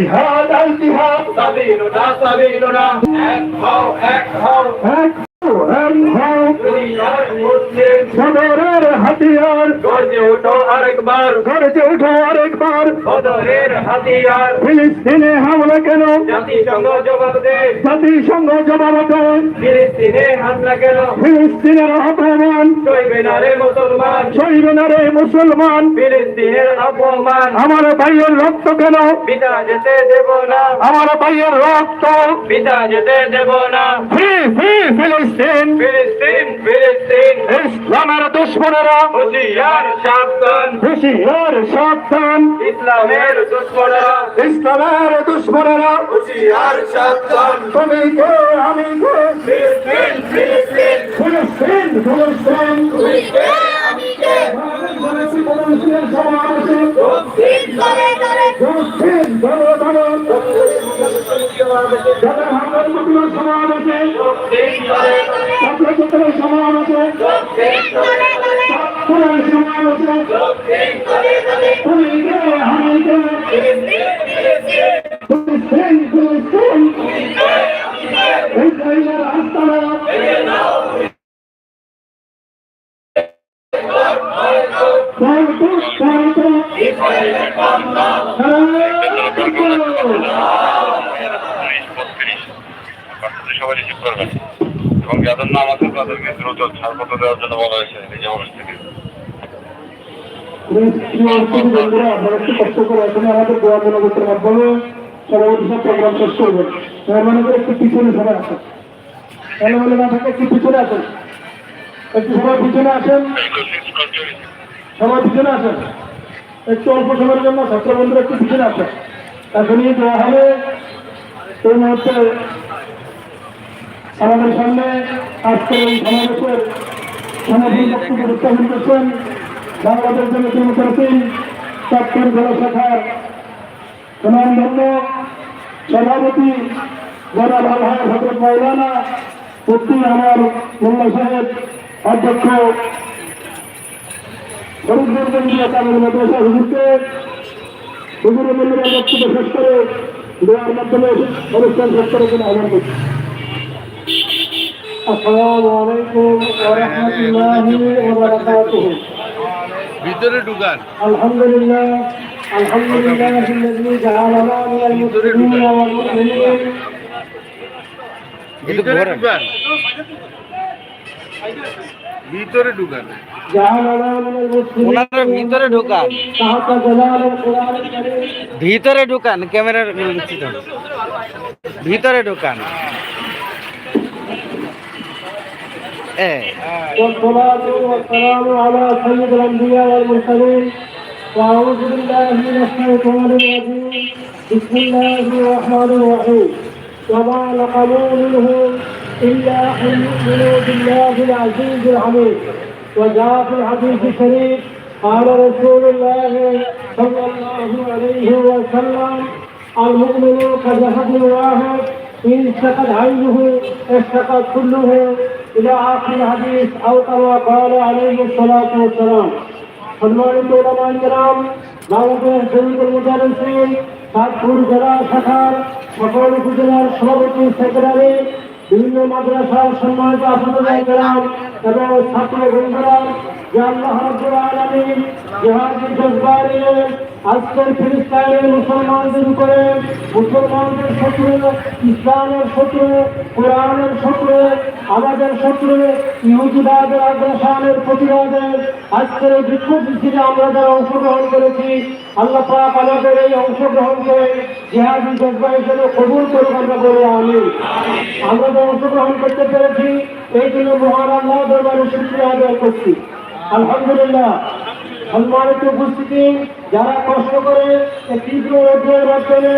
জিহাদ আল জিহাদ। সাবিলুনা সাবিলুনা এক হও এক হও। এক হও, এক হও। সদরের হাতিয়ার। গর্জে ওঠো আরেকবার গড়ে উঠো আরেকবার বদরের হাতিয়ার। ফিলিস্তিনে হামলা কেন? জাতিসংঘ জবাব দে। জাতিসংঘ জবাব ফিলিস্তিনে হামলা কেন? ফিলিস্তিনের অপমান। সইবে না রে মুসলমান। সইবে না রে মুসলমান। ফিলিস্তিনের অপমান। আমার ভাইয়ের রক্ত কেন? পিতা যেতে দেব না। আমার ভাইয়ের রক্ত। পিতা যেতে দেব না। ফ্রি ফ্রি ফিলিস্তিন। ফিলিস্তিন ফিলিস্তিন। ইসলামের দুশ্মনেরা। হুশিয়ার সাবধান। হুশিয়ার সাবধান। ইসলামের দুশ্মনরা। ইসলামের দুশ্মনেরা। হুশিয়ার সাবধান। তুমি কে আমি কে ফিলিস্তিন ফিলিস্তিন ফিলিস্তিন ফিলিস্তিন তুমি কে আমি কে? এবং যাদের নাম আছে তাদেরকে দ্রুত ছাড়পত্র দেওয়ার জন্য বলা হয়েছে। নিজে অফিস থেকে আপনারা একটু কষ্ট করে এখানে আমাদের দোয়া মনোগতের মাধ্যমে সভাপতি সব প্রোগ্রাম শেষ করবেন। মেহরবানি করে একটু পিছনে সবাই আসেন। এলোমেলো না থাকে, একটু পিছনে আসেন। একটু সবাই পিছনে আসেন। সবাই পিছনে আসেন। একটু অল্প সময়ের জন্য ছাত্র বন্ধুরা সামনে আজকের এই সমাবেশের সমাধান বক্তব্য বাংলাদেশ তিনি করেছেন চট্টগ্রাম জেলা শাখার সুনামধন্য সভাপতি জনাব আলহাজ হজরত মৌলানা মুফতি আমার মোল্লা সাহেব, অধ্যক্ষ ফরিদপুর কামিল মাদ্রাসা হুজুরকে হুজুরের বক্তব্য শেষ করে দেওয়ার মাধ্যমে অনুষ্ঠান শেষ করার জন্য আহ্বান করছি। ওয়া বারাকাতুহু। ভিতরে ঢুকান আলহামদুলিল্লাহ আলহামদুলিল্লাহ الذي جعلنا من المسلمين والمؤمنين ভিতরে ঢুকান ভিতরে ঢুকান جعلنا من المسلمين ওনারা ভিতরে ঢোকান تحت جلال القرآن الكريم ভিতরে ঢোকান ক্যামেরার নিশ্চিত হন। ভিতরে ঢোকান والصلاة والسلام على سيد الأنبياء والمرسلين وأعوذ بالله من الشيطان الرجيم بسم الله الرحمن الرحيم وما نقموا منهم إلا أن يؤمنوا بالله العزيز الحميد وجاء في الحديث الشريف قال رسول الله صلى الله عليه وسلم المؤمن كجسد واحد إن اشتقت عينه اشتقت كله إلى آخر الحديث أو كما قال عليه الصلاة والسلام সম্মানিত ওলামাই কেরাম বাংলাদেশ জমিকুল মুজারিসিন সাতপুর জেলা শাখার সকল উপজেলার সভাপতি সেক্রেটারি বিভিন্ন মাদ্রাসার সম্মানিত কেরাম এবং ছাত্র বন্ধুরা, যে আল্লাহ আজকের ফিলিস্তাইনের মুসলমানদের উপরে, মুসলমানদের শত্রু, ইসলামের শত্রু, কোরআনের শত্রু, আমাদের শত্রু, ইহুদিবাদের আগ্রাসনের প্রতিবাদে আজকের এই বিক্ষোভ মিছিলে আমরা যারা অংশগ্রহণ করেছি, আল্লাহ পাক আমাদের এই অংশগ্রহণকে জিহাদি জজবা হিসেবে কবুল করুক আমরা বলে আমি আমরা অংশগ্রহণ করতে পেরেছি, এই জন্য মহান আল্লাহ দরবারে শুক্রিয়া আদায় করছি। আলহামদুলিল্লাহ, সম্মানিত উপস্থিতি, যারা কষ্ট করে তীব্র রোদ্রের মাধ্যমে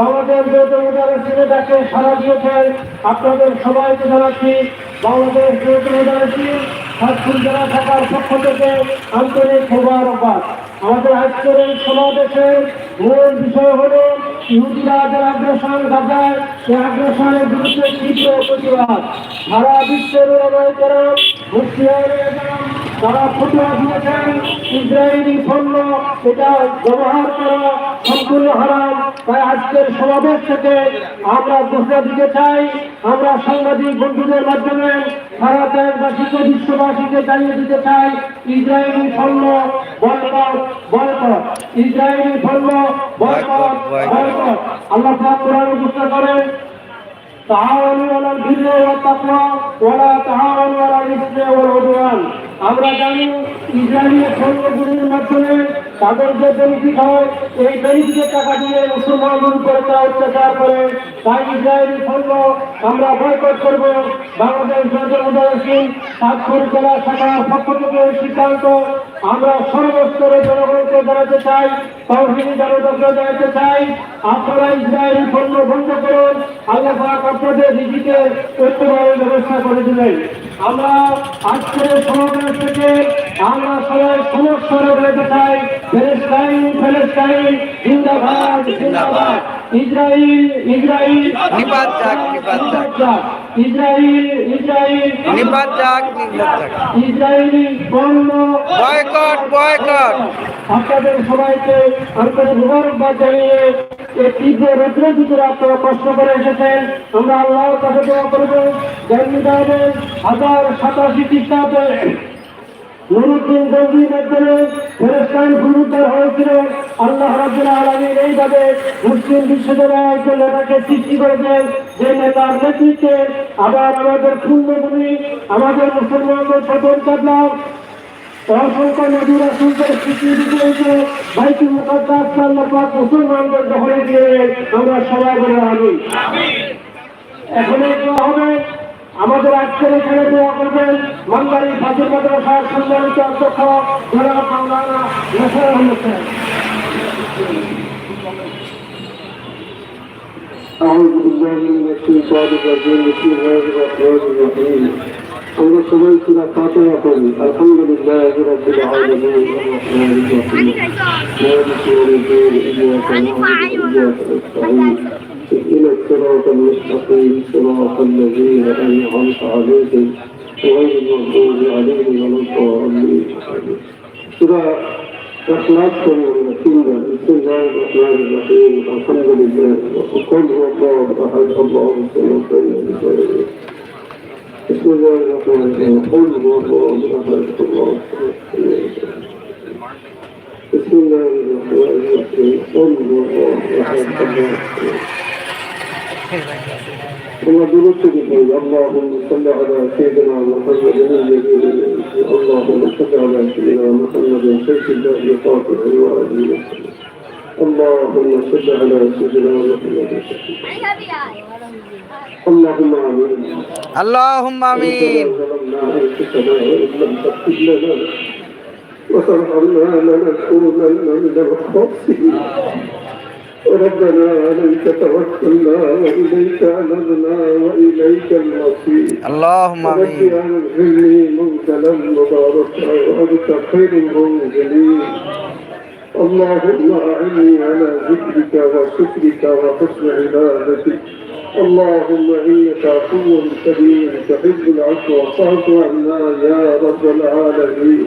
বাংলাদেশ জয়তমুদারের ছেলেটাকে সারা দিয়েছেন আপনাদের সবাইকে জানাচ্ছি, বাংলাদেশ জয়তমুদারের সাতক্ষণ জেলা থাকার পক্ষ থেকে আন্তরিক মোবারকবাদ। আমাদের আজকের এই সমাবেশের মূল বিষয় হল ইহুদিরা যারা আগ্রাসন গাজায় সেই আগ্রাসনের বিরুদ্ধে তীব্র প্রতিবাদ। সারা বিশ্বের ওলামায়ে করেন কেরাম তারা ফটোয়া দিয়েছেন ইসরায়েলি পণ্য এটা ব্যবহার করা সম্পূর্ণ হারাম তাই আজকের সমাবেশ থেকে আমরা ঘোষণা দিতে চাই আমরা সাংবাদিক বন্ধুদের মাধ্যমে সারা দেশবাসীকে বিশ্ববাসীকে জানিয়ে দিতে চাই ইসরায়েলি পণ্য বয়কট বয়কট ইসরায়েলি পণ্য বয়কট বয়কট আল্লাহ পাক কোরআন ঘোষণা করেন تعاونوا على البر والتقوى ولا تعاونوا على الاثم والعدوان আমরা জানি ইসরায়েলের পণ্যগুলির মাধ্যমে তাদের যে বেনিফিট হয়, এই বেনিফিটের টাকা দিয়ে মুসলমানদের উপরে তারা অত্যাচার করে তাই ইসরায়েলি পণ্য আমরা বয়কট করব। বাংলাদেশ জাতীয় উদাসীন স্বাক্ষর জেলা শাখার পক্ষ থেকে সিদ্ধান্ত। আমরা সর্বস্তরে জনগণকে জানাতে চাই, তৌহিদি জনগণকে জানাতে চাই। আপনারা ইসরায়েলি পণ্য বন্ধ করুন। আল্লাহ আপনাদের নীতিকে ঐক্যভাবে ব্যবস্থা করে দিলেন আমরা আজকের সমাবেশ থেকে আমরা সবাই সমস্যারে বলতে চাই ফেলেস্তাইন ফেলেস্তাইন জিন্দাবাদ জিন্দাবাদ। ইসরায়েল ইসরায়েল নিপাত যাক, নিপাত যাক। ইসরায়েল ইসরায়েল নিপাত যাক নিপাত যাক। ইসরায়েলি পণ্য বয়কট বয়কট। আপনাদের সবাইকে আন্তরিক মুবারকবাদ জানিয়ে এই তীব্র রৌদ্র ভিতরে আপনারা কষ্ট করে এসেছেন। আমরা আল্লাহর কাছে দোয়া করব। জন্মিদানে হাজার সাতাশি খ্রিস্টাব্দে নুরুদ্দিন গঙ্গির মাধ্যমে ফেরেস্তান পুনরুদ্ধার হয়েছিল। আল্লাহ এইভাবে মুসলিম নেতাকে সৃষ্টি করেছেন। যে নেতার নেতৃত্বে আবার আমাদের পূর্ণভূমি, আমাদের মুসলমানদের প্রথম চাপলাম। অসংখ্য নদী রাসুলদের স্বীকৃতি দিয়েছে বাইতুল মুকাদ্দাস আল্লাহ মুসলমানদের দখলে দিয়ে আমরা সবাই বলে এখন আমাদের আজকের এখানে দোয়া করবেন মান্দারি ফাজিল মাদ্রাসার সম্মানিত অধ্যক্ষ জনাব মাওলানা নাসার আহমদ স্যার أعوذ بالله من الشيطان الرجيم بسم الله الرحمن الرحيم আমরা সবাই সুরা ফাতিহা পড়ি আলহামদুলিল্লাহ রাব্বিল আলামিন الرحمن الرحيم مالك يوم الدين إياك نعبد وإياك نستعين اهدنا الصراط المستقيم صراط الذين أنعمت عليهم غير المغضوب عليهم ولا الضالين. سورة إخلاص المسلمين بسم الله الرحمن الرحيم. الحمد لله. وقل هو الله أحد الله الصمد لم بسم الله الرحمن الرحيم. قل هو الله أحد الله بسم الله الرحمن الرحيم. قل هو الله أحد الله ثم درست به اللهم صل على سيدنا محمد النبي اللهم صل على سيدنا محمد سيد الله فاطر وعلي اللهم صل على سيدنا محمد اللهم آمين. اللهم آمين. وترحمنا لنكونن من الخاسرين. ربنا عليك توكلنا واليك انبنا واليك المصير اللهم رب امين انزلني منزلا مباركا وانت خير المنزلين اللهم اعني على ذكرك وشكرك وحسن عبادتك اللهم انك عفو كريم تحب العفو فاعف عنا يا رب العالمين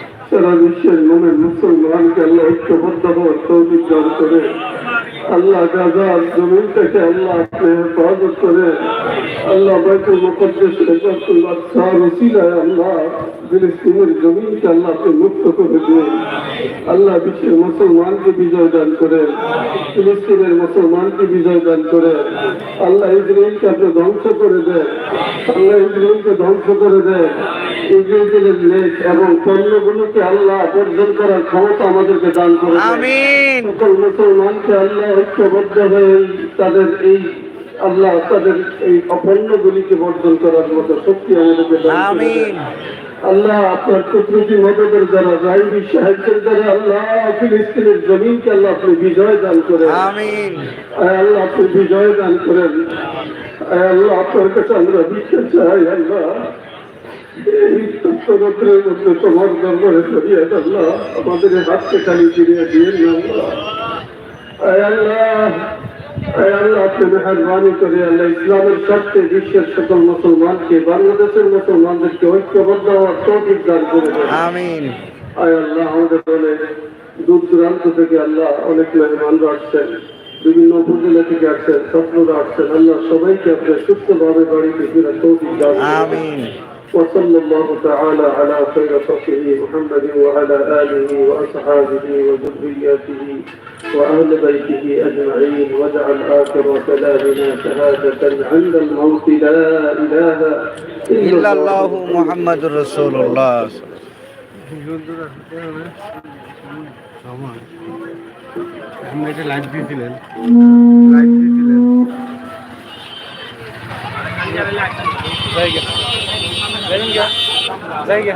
সারা বিশ্বের মনে মুসলমানকে আল্লাহ ঐক্যবদ্ধ হওয়ার সৌদিক দান করে আল্লাহ গাজার জমিন থেকে আল্লাহ আপনি হেফাজত করে আল্লাহ বাইতুল মুকদ্দেস রেজাতুল্লাহ সার ওসিলায় আল্লাহ ফিলিস্তিনের জমিনকে আল্লাহ আপনি মুক্ত করে দিয়ে আল্লাহ বিশ্বের মুসলমানকে বিজয় দান করে ফিলিস্তিনের মুসলমানকে বিজয় দান করে আল্লাহ ইসরায়েলকে আপনি ধ্বংস করে দেয় আল্লাহ ইসরায়েলকে ধ্বংস করে দেয় ইসরায়েলের লেখ এবং পণ্যগুলোকে আল্লাহ বর্জন করার ক্ষমতা আমাদেরকে দান করে। সকল মুসলমানকে আল্লাহ ঐক্যবদ্ধ হয়ে তাদের এই আল্লাহ তাদের এই অপণ্যগুলিকে বর্জন করার মতো শক্তি আমাদেরকে আল্লাহ আপনার কুদরতি মদদের দ্বারা রাইবি সাহায্যের দ্বারা আল্লাহ ফিলিস্তিনের জমিনকে আল্লাহ আপনি বিজয় দান করেন। আল্লাহ আপনি বিজয় দান করেন। আল্লাহ আপনার কাছে আমরা ভিক্ষা চাই আল্লাহ। এই তত্ত্বরত্রের মধ্যে তোমার দরবারে ফরিয়াদ আল্লাহ। আমাদের হাতকে খালি ফিরিয়ে দিয়ে আল্লাহ। মেহরবানি করে আল্লাহ ইসলামের স্বার্থে বিশ্বের সকল মুসলমানকে বাংলাদেশের মুসলমানদেরকে ঐক্যবদ্ধ হওয়ার তৌফিক দান করে আমিন। আয় আল্লাহ আমাদের দলে দূর দূরান্ত থেকে আল্লাহ অনেক মেহমানরা আসছেন বিভিন্ন উপজেলা থেকে আসছেন ছাত্ররা আসছেন আল্লাহ সবাইকে আপনার সুস্থভাবে বাড়িতে ফিরে তৌফিক দান। আমিন। وصلى الله تعالى على خير خلقه محمد وعلى آله وأصحابه وذرياته وأهل بيته أجمعين واجعل آخر كلامنا شهادة عند الموت لا إله إلا ইল্লাল্লাহু الله মুহাম্মাদুর রাসূলুল্লাহ আপনি একটা লাইট দিয়েছিলেন লাইট দিয়েছিলেন ஜெய்கே